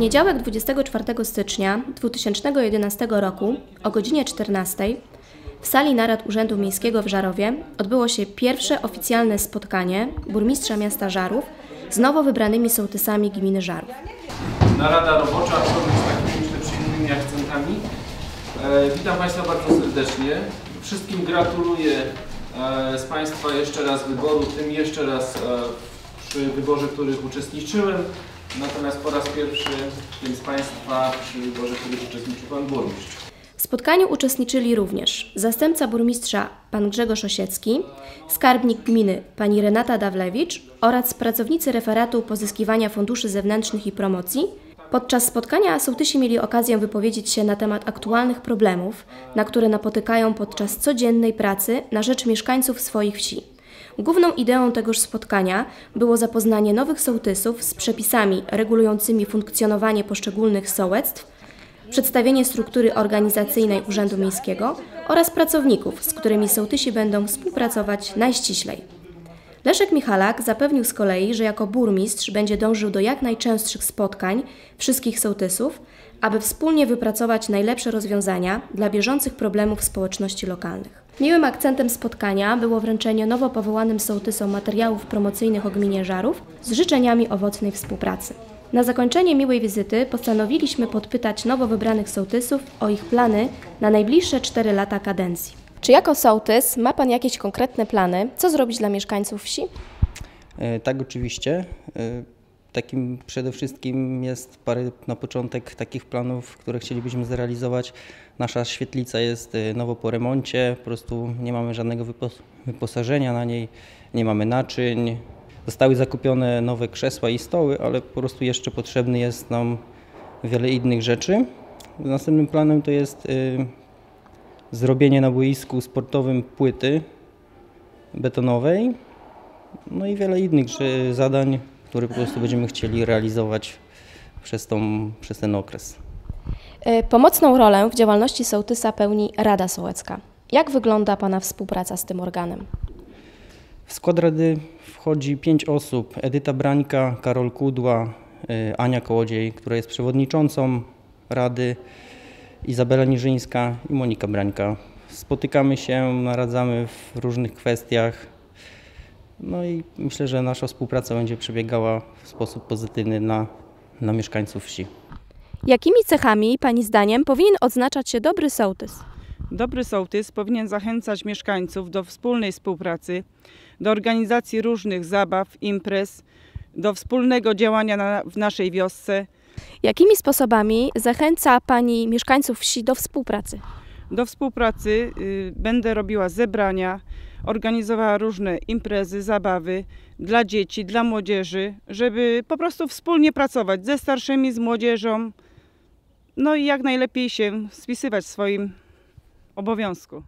poniedziałek 24 stycznia 2011 roku o godzinie 14 w sali narad Urzędu Miejskiego w Żarowie odbyło się pierwsze oficjalne spotkanie burmistrza miasta Żarów z nowo wybranymi sołtysami gminy Żarów. Narada robocza, aczkolwiek z takimi przyjemnymi akcentami. E, witam Państwa bardzo serdecznie. Wszystkim gratuluję e, z Państwa jeszcze raz wyboru, tym jeszcze raz e, przy wyborze, których uczestniczyłem. Natomiast po raz pierwszy tym z Państwa przy w których uczestniczył Pan Burmistrz. W spotkaniu uczestniczyli również zastępca burmistrza pan Grzegorz Osiecki, skarbnik gminy pani Renata Dawlewicz oraz pracownicy referatu pozyskiwania funduszy zewnętrznych i promocji. Podczas spotkania sołtysi mieli okazję wypowiedzieć się na temat aktualnych problemów, na które napotykają podczas codziennej pracy na rzecz mieszkańców swoich wsi. Główną ideą tegoż spotkania było zapoznanie nowych sołtysów z przepisami regulującymi funkcjonowanie poszczególnych sołectw przedstawienie struktury organizacyjnej Urzędu Miejskiego oraz pracowników, z którymi sołtysi będą współpracować najściślej. Leszek Michalak zapewnił z kolei, że jako burmistrz będzie dążył do jak najczęstszych spotkań wszystkich sołtysów, aby wspólnie wypracować najlepsze rozwiązania dla bieżących problemów społeczności lokalnych. Miłym akcentem spotkania było wręczenie nowo powołanym sołtysom materiałów promocyjnych o gminie Żarów z życzeniami owocnej współpracy. Na zakończenie miłej wizyty postanowiliśmy podpytać nowo wybranych sołtysów o ich plany na najbliższe 4 lata kadencji. Czy jako sołtys ma Pan jakieś konkretne plany, co zrobić dla mieszkańców wsi? E, Tak, oczywiście. E, Takim przede wszystkim jest parę na początek takich planów, które chcielibyśmy zrealizować. Nasza świetlica jest e, nowo po remoncie, po prostu nie mamy żadnego wypos- wyposażenia na niej, nie mamy naczyń. Zostały zakupione nowe krzesła i stoły, ale po prostu jeszcze potrzebny jest nam wiele innych rzeczy. Następnym planem to jest zrobienie na boisku sportowym płyty betonowej, no i wiele innych zadań, które po prostu będziemy chcieli realizować przez, tą, przez ten okres. E, Pomocną rolę w działalności sołtysa pełni Rada Sołecka. Jak wygląda Pana współpraca z tym organem? W skład rady wchodzi pięć osób. Edyta Brańka, Karol Kudła, y, Ania Kołodziej, która jest przewodniczącą rady, Izabela Niżyńska i Monika Brańka. Spotykamy się, naradzamy w różnych kwestiach. No i myślę, że nasza współpraca będzie przebiegała w sposób pozytywny na, na mieszkańców wsi. Jakimi cechami Pani zdaniem powinien odznaczać się dobry sołtys? Dobry sołtys powinien zachęcać mieszkańców do wspólnej współpracy, do organizacji różnych zabaw, imprez, do wspólnego działania na, w naszej wiosce, Jakimi sposobami zachęca Pani mieszkańców wsi do współpracy? do współpracy. Y, będę robiła zebrania, organizowała różne imprezy, zabawy dla dzieci, dla młodzieży, żeby po prostu wspólnie pracować ze starszymi, z młodzieżą, no i jak najlepiej się spisywać w swoim obowiązku.